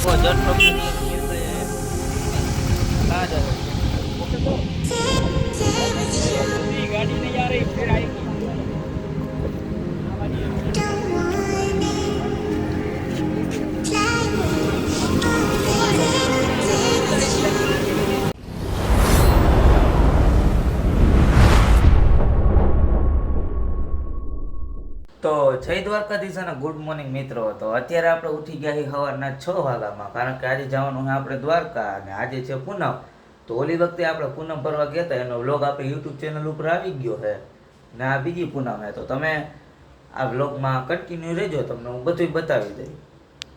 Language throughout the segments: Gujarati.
Wodzor powinien ગાડી નહીં આ રહી ફેર આવી તો જય દ્વારકાધીશ અને ગુડ મોર્નિંગ મિત્રો. તો અત્યારે આપણે ઉઠી ગયા છીએ સવારના છ વાગ્યામાં. કારણ કે આજે જવાનું છે આપણે દ્વારકા અને આજે છે પૂનમ. તો ઓલી વખતે આપણે પૂનમ ભરવા ગયા હતા. એનો વ્લોગ આપણે યુટ્યુબ ચેનલ ઉપર આવી ગયો છે. ને આ બીજી પૂનમ છે. તો તમે આ વ્લોગમાં કન્ટિન્યુ રહેજો. તમને હું બધું બતાવી દઈશ.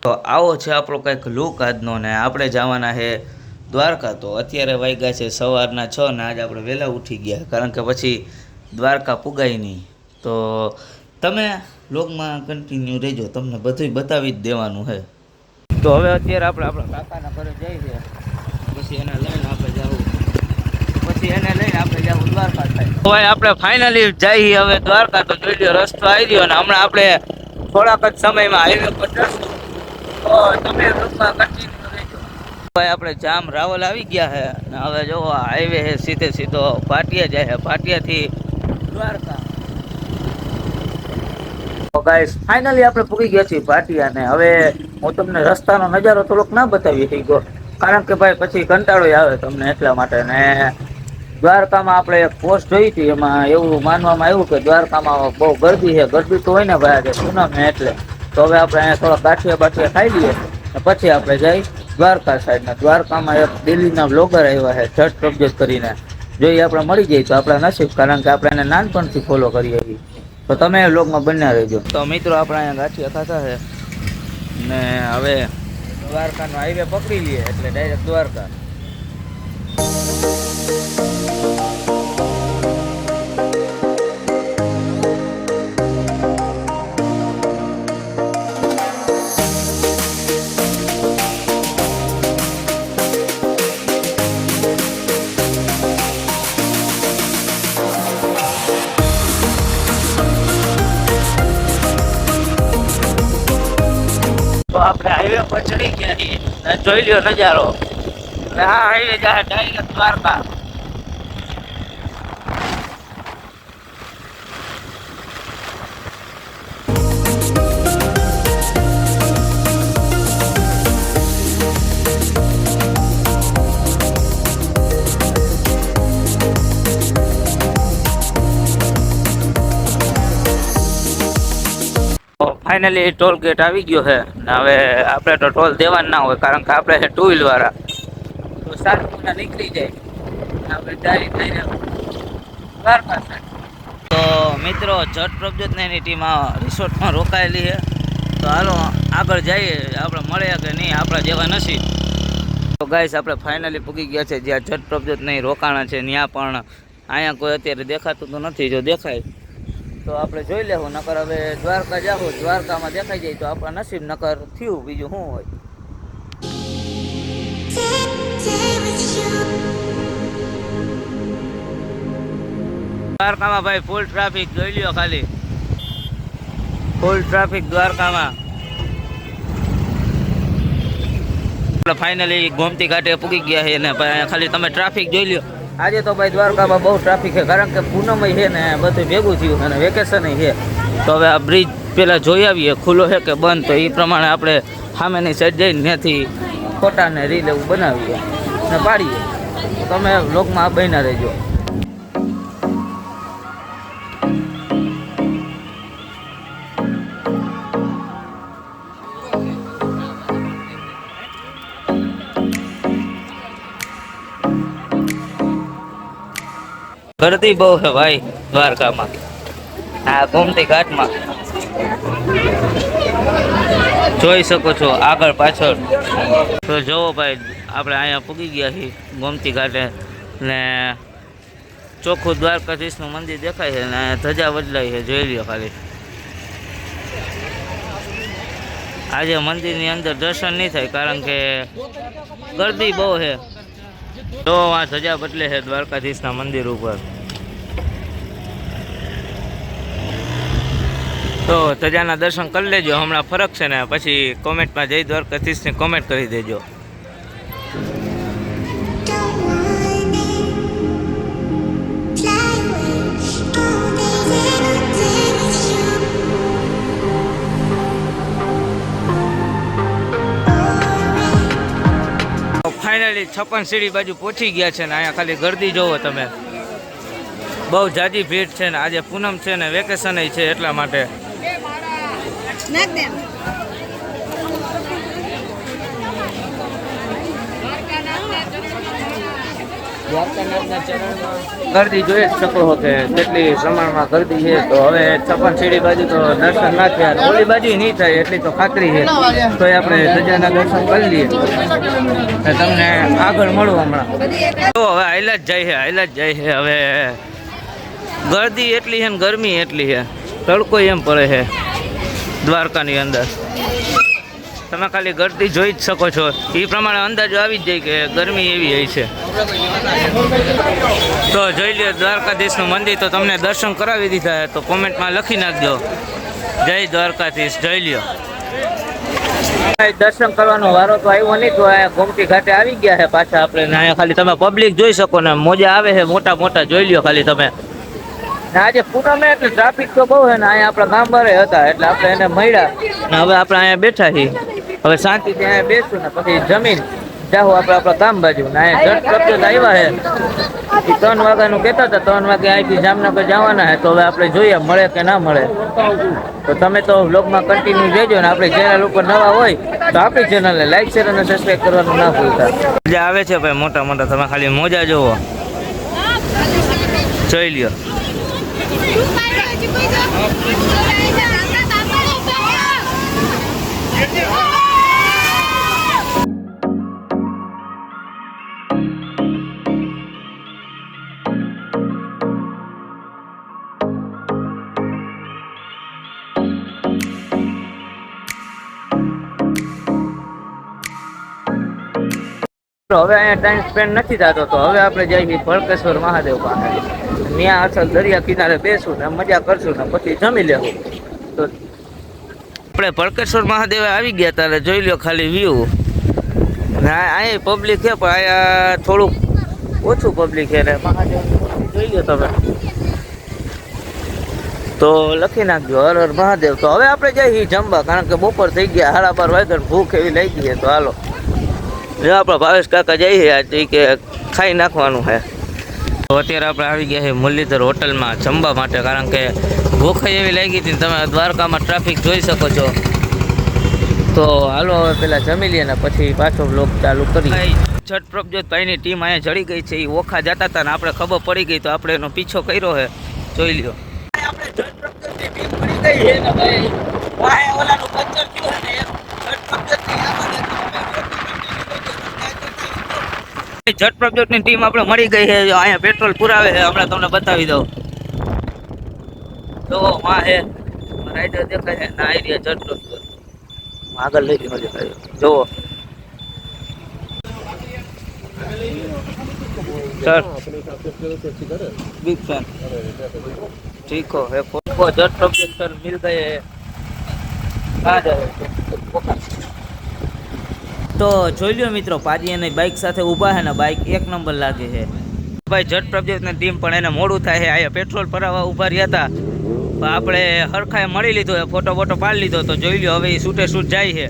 તો આવો છે આપણો કંઈક લુક આજનો ને આપણે જવાના છે દ્વારકા. તો અત્યારે વાગ્યા છે સવારના છ ને આજે આપણે વહેલા ઉઠી ગયા. કારણ કે પછી દ્વારકા પુગાય નહીં. તો તમે લોગમાં કન્ટિન્યુ રહેજો, તમને બધું બતાવી જ દેવાનું છે તો હવે અત્યારે આપણે આપણા કાકાના ઘરે જઈએ પછી એને લઈને આપણે જવું. પછી એને લઈને આપણે જવું દ્વારકા થાય. ભાઈ આપણે ફાઇનલી જઈએ હવે દ્વારકા, તો રસ્તો આવી ગયો અને હમણાં આપણે થોડાક જ સમયમાં હાઈવે પર તમે લોગમાં કન્ટિન્યુ આપણે જામ રાવલ આવી ગયા છે હવે જો હાઈવે છે સીધે સીધો પાટિયા જાય છે પાટિયાથી દ્વારકા. ગાઈસ ફાઇનલી આપણે પૂરી ગયા છીએ પાટિયા ને હવે હું તમને રસ્તાનો નજારો થોડોક ના બતાવી શક્યો કારણ કે ભાઈ પછી કંટાળો આવે તમને એટલા માટે. ને દ્વારકામાં આપણે એક પોસ્ટ જોઈ હતી, એમાં એવું માનવામાં આવ્યું કે દ્વારકામાં બહુ ગરદી છે. ગરદી તો હોય ને ભાઈ, આજે પૂનમ એટલે. તો હવે આપણે અહીંયા થોડા ગાંઠિયા બાઠિયા ખાઈ લઈએ ને પછી આપણે જઈ દ્વારકા સાઈડ ને. દ્વારકામાં એક દિલ્હીના બ્લોગર આવ્યા છે, જટ પ્રભજોત કરીને. જો એ આપણે મળી જાય તો આપણા નસીબ, કારણ કે આપણે એને નાનપણથી ફોલો કરીએ છીએ. તો તમે લોકમાં બન્યા રહેજો. તો મિત્રો આપણે અહીંયા ગાંઠિયા ખાતા છે. ને હવે દ્વારકાનો હાઈવે પકડી લઈએ એટલે ડાયરેક્ટ દ્વારકા. જોઈ લ્યો નજારો. ને આ હાઈવે જાય direct Dwarka. Finally toll gate આવી ગયો છે. હવે આપણે તો ટોલ દેવાનું ના હોય, કારણ કે આપણે છે ટુ વ્હીલવાળા તો સાત ગુના નીકળી જાય. આપણે ડાયરેક્ટ થઈને દ્વારકા side. તો મિત્રો, જટ પ્રભજોતની ટીમ રિસોર્ટમાં રોકાયેલી છે. તો હાલો, આગળ જઈએ. આપણે મળ્યા કે નહીં, આપણા જેવા નથી. તો ગાઈસ આપણે ફાઇનલી પૂગી ગયા છે. જ્યાં જટ પ્રભજોત નહીં રોકાણા છે, ત્યાં પણ અહીંયા કોઈ અત્યારે દેખાતું તો નથી. જો દેખાય તો આપણે જોઈ લેવું, નકર હવે દ્વારકા જાઓ દ્વારકામાં દેખાઈ જાય તો આપણા નસીબ નકર થયું, બીજું શું હોય? દ્વારકામાં ભાઈ ફૂલ ટ્રાફિક જોઈ લ્યો ખાલી. ફૂલ ટ્રાફિક દ્વારકામાં. ફાઇનલી ગોમતી ઘાટે પૂગી ગયા છે ને, ભાઈ, ખાલી તમે ટ્રાફિક જોઈ લ્યો. આજે તો ભાઈ દ્વારકામાં બહુ ટ્રાફિક છે, કારણ કે પૂનમ છે ને બધું ભેગું થયું અને વેકેશન છે. તો હવે આ બ્રિજ પેલા જોઈ આવીએ, ખુલ્લો છે કે બંધ? તો એ પ્રમાણે આપણે સામેની સાઈડ જઈને ત્યાંથી ફોટાને રીલ એવું બનાવીએ ને પાડીએ. તમે બ્લોગમાં બન્યા રહેજો. ગરદી બહુ છે ભાઈ, દ્વારકામાં. આ ગોમતી ઘાટમાં. જોઈ શકો છો, આગળ પાછળ. તો જુઓ ભાઈ, આપણે અહીંયા પૂગી ગયા છીએ ગોમતી ઘાટે. ને ચોખ્ખું દ્વારકાધીશનું મંદિર દેખાય છે ને ધજા બદલાઈ છે, જોઈ લ્યો ખાલી. આજે મંદિરની અંદર દર્શન નહીં થાય કારણ કે ગરદી બહુ છે. તો આ ધજા બદલે છે દ્વારકાધીશના મંદિર ઉપર. તો ધજાના દર્શન કરી લેજો. હમણાં ફરક છે ને, પછી કોમેન્ટમાં જય દ્વારકાધીશને કોમેન્ટ કરી દેજો. ફાઇનલી છપ્પન સીડી બાજુ પહોંચી ગયા છે ને, અહીંયા ખાલી ગરદી જોવો તમે. બહુ જાજી ભીડ છે ને, આજે પૂનમ છે ને વેકેશન છે એટલા માટે. નાખ દે ગરદી જોઈ શકો છો કે કેટલી પ્રમાણમાં ગરદી છે તો હવે છપ્પન સીડી બાજુ તો દર્શન ના થયા ઓલી બાજુ નહીં થાય એટલી તો ખાતરી છે. તો આપણે ધજાના દર્શન કરી લઈએ. તમને આગળ મળું હમણાં. તો હવે હાઈલા જ જાય છે હાઈલા જ જાય છે. હવે ગરદી એટલી છે ને ગરમી એટલી છે. તડકો એમ પડે છે. દ્વારકાની અંદર. તમે ખાલી ગરદી જોઈ જ શકો છો. એ પ્રમાણે અંદાજો આવી જ જાય કે ગરમી એવી હોય છે. તો જોઈ લ્યો, દ્વારકાધીશનું મંદિર તો તમને દર્શન કરાવી દીધા તો કોમેન્ટમાં લખી નાખજો. જય દ્વારકાધીશ, જોઈ લ્યો. દર્શન કરવાનો વારો તો આવ્યો નહીં, તો અહીંયા ગોમતી ઘાટે આવી ગયા છે પાછા આપણે. અહીંયા ખાલી તમે પબ્લિક જોઈ શકો ને, મોજા આવે છે મોટા મોટા જોઈ લ્યો ખાલી તમે. આજે પૂનમે એટલે ટ્રાફિક તો બહુ છે ને, અહીંયા આપણા ગામ બારે હતા, એટલે આપણે એને મળ્યા. ને હવે આપણે અહીંયા બેઠા છીએ. હવે શાંતિ અહીંયા બેસું ને, પછી જમીન. જાહું આપણે આપણા ગામ બાજુ ને, અહીંયા જટ આવ્યા છે. ત્રણ વાગ્યાનું કહેતા હતા, ત્રણ વાગે અહીંથી જામનગર જવાના છે, તો હવે આપણે જોઈએ, મળે કે ના મળે. તો તમે તો બ્લોગમાં કન્ટિન્યુ જોજો ને, આપણે ચેનલ ઉપર નવા હોય, તો આપણી ચેનલને લાઈક શેર અને સબસ્ક્રાઈબ કરવાનું ના ભૂલતા. મજા આવે છે ભાઈ મોટા મોટા તમે ખાલી મોજા જોવો જોઈ લ્યો. હવે અહીંયા ટાઈમ સ્પેન્ડ નથી થતો તો હવે આપણે જઈએ છીએ ભડકેશ્વર મહાદેવ પાસે. ત્યાં અસલ દરિયા કિનારે બેસું ને મજા કરશું ને પછી જમી લેવું. તો આપણે ભડકેશ્વર મહાદેવ આવી ગયા ત્યારે જોઈ લો ખાલી વ્યૂ અહીંયા પબ્લિક છે, પણ અહીંયા થોડુંક ઓછું પબ્લિક છે ને મહાદેવ. જોઈ લો તમે. તો લખી નાખજો, હર હર મહાદેવ. તો હવે આપણે જઈએ જમવા, કારણ કે બપોર થઈ ગયા હારા બાર વાગ્યા ભૂખ એવી લઈ ગઈ તો હાલો. જો આપણા ભાવેશ કાકા જઈએ આજે કે ખાઈ નાખવાનું છે તો અત્યારે આપણે આવી ગયા છે મુરલીધર હોટલમાં જમવા માટે કારણ કે ભૂખાઈ એવી લાગી હતી તમે દ્વારકામાં ટ્રાફિક જોઈ શકો છો. તો હાલો હવે પેલા જમી લઈએ ને પછી પાછો બ્લોગ ચાલુ કરી છઠ પ્રભજોત ભાઈની ટીમ અહીંયા ચડી ગઈ છે એ ઓખા જતા હતા ને આપણે ખબર પડી ગઈ તો આપણે એનો પીછો કર્યો છે. જોઈ લ્યો. જટ પ્રજોતની ટીમ આપણે મળી ગઈ છે જો અહીંયા પેટ્રોલ પુરાવે છે હમણાં તમને બતાવી દઉં જો માં હે રાઈડર દેખાય છે ના આઈડિયા જટ પ્રજોત આગળ લઈ જવાનો દેખાય જુઓ सर बिग फैन ठीक हो है को जट प्रोजेक्ट सर मिल गए हैं कहाँ जाओ તો જોઈ લ્યો મિત્રો, પાજી એની બાઇક સાથે ઊભા છે ને બાઇક એક નંબર લાગે છે. ભાઈ, જટ પ્રભજીતની ટીમ પણ એને મોડું થાય છે. અહીંયા પેટ્રોલ ભરાવા ઊભા રહ્યા હતા. આપણે હરખાએ મળી લીધો ફોટો ફોટો પાડી લીધો તો જોઈ લ્યો, હવે એ શૂટે શૂટ જાય છે.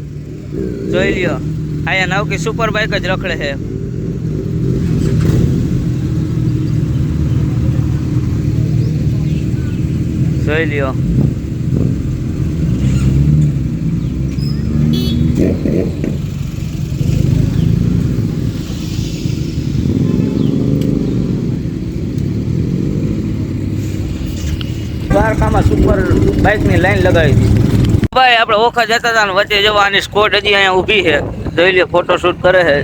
જોઈ લ્યો, અહીંયા નવકી સુપર બાઇક જ રખડે છે. જોઈ લ્યો. દ્વારકામાં સુપર બાઇકની લાઈન લગાવી દીધી. ભાઈ, આપણે ઓખા જતા હતા વચ્ચે જવાની સ્કોટ હજી અહીંયા ઊભી છે. જોઈ લે ફોટોશૂટ કરે છે.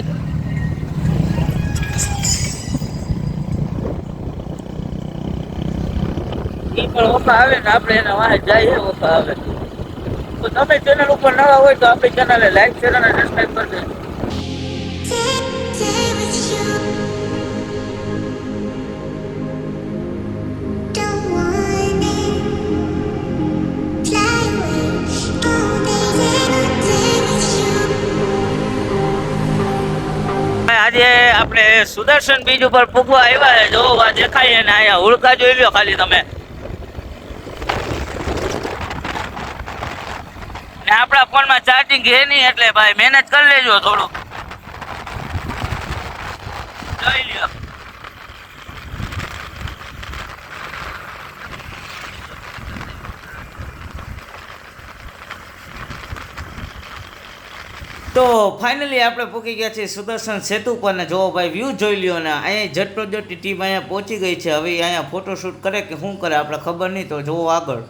પણ ઓખા આવે ને આપણે એના વાહે છે ઓખા આવે. તો તમે ચેનલ ઉપર નવા હોય તો આપણી ચેનલે લાઈક શેર અને સબસ્ક્રાઈબ કરી દેજો આજે આપણે સુદર્શન બીજ ઉપર પૂગવા આવ્યા છે. જો આ દેખાય ને અહીંયા ઉડકા જોઈ લો ખાલી તમે. ને આપણા ફોનમાં ચાર્જિંગ છે નહીં એટલે ભાઈ મહેનત કરી લેજો થોડુંક. જોઈ લ્યો. તો ફાઇનલી આપણે પૂકી ગયા છીએ સુદર્શન સેતુ પર ને જોવો ભાઈ વ્યૂ જોઈ લ્યો ને. અહીંયા ઝટપ્રજટની ટીમ અહીંયા પહોંચી ગઈ છે. હવે અહીંયા ફોટોશૂટ કરે કે શું કરે આપણે ખબર નહીં. તો જોવો આગળ.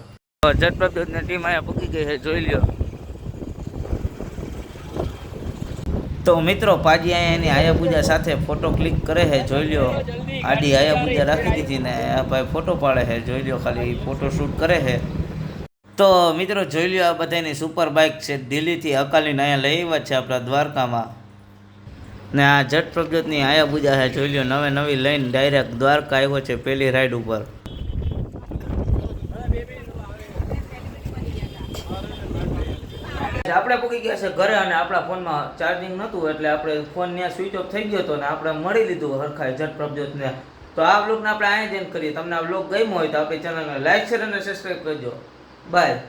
ઝટપ્રજટની ટીમ અહીંયા પૂકી ગઈ છે. જોઈ લ્યો. તો મિત્રો, પાજી અહીંયા એની આયાપૂજા સાથે ફોટો ક્લિક કરે છે. જોઈ લ્યો. આડી આયાપૂજા રાખી દીધી ને. ભાઈ ફોટો પાડે છે. જોઈ લ્યો ખાલી. ફોટોશૂટ કરે છે. તો મિત્રો જોઈ લ્યો આ બધાની સુપર બાઇક છે. દિલ્હીથી અકાલીને અહીંયા લઈ આવ્યા છે આપણા દ્વારકામાં. ને આ જટ પ્રગટની આયાપૂજા છે. જોઈ લ્યો, નવે નવી લઈને ડાયરેક્ટ દ્વારકા આવ્યો છે પહેલી રાઈડ ઉપર. આપણે પૂકી ગયા છે ઘરે અને આપણા ફોનમાં ચાર્જિંગ નહોતું એટલે આપણે ફોન ત્યાં સ્વિચ ઓફ થઈ ગયો હતો ને આપણે મળી લીધું હરખાય જટ પ્રભજોતને તો આ બ્લોગને આપણે અહીંયા જ કરીએ. તમને આ બ્લોગ ગમ્યો હોય તો આપણી ચેનલને લાઈક શેર અને સબસ્ક્રાઈબ કરજો. Bye.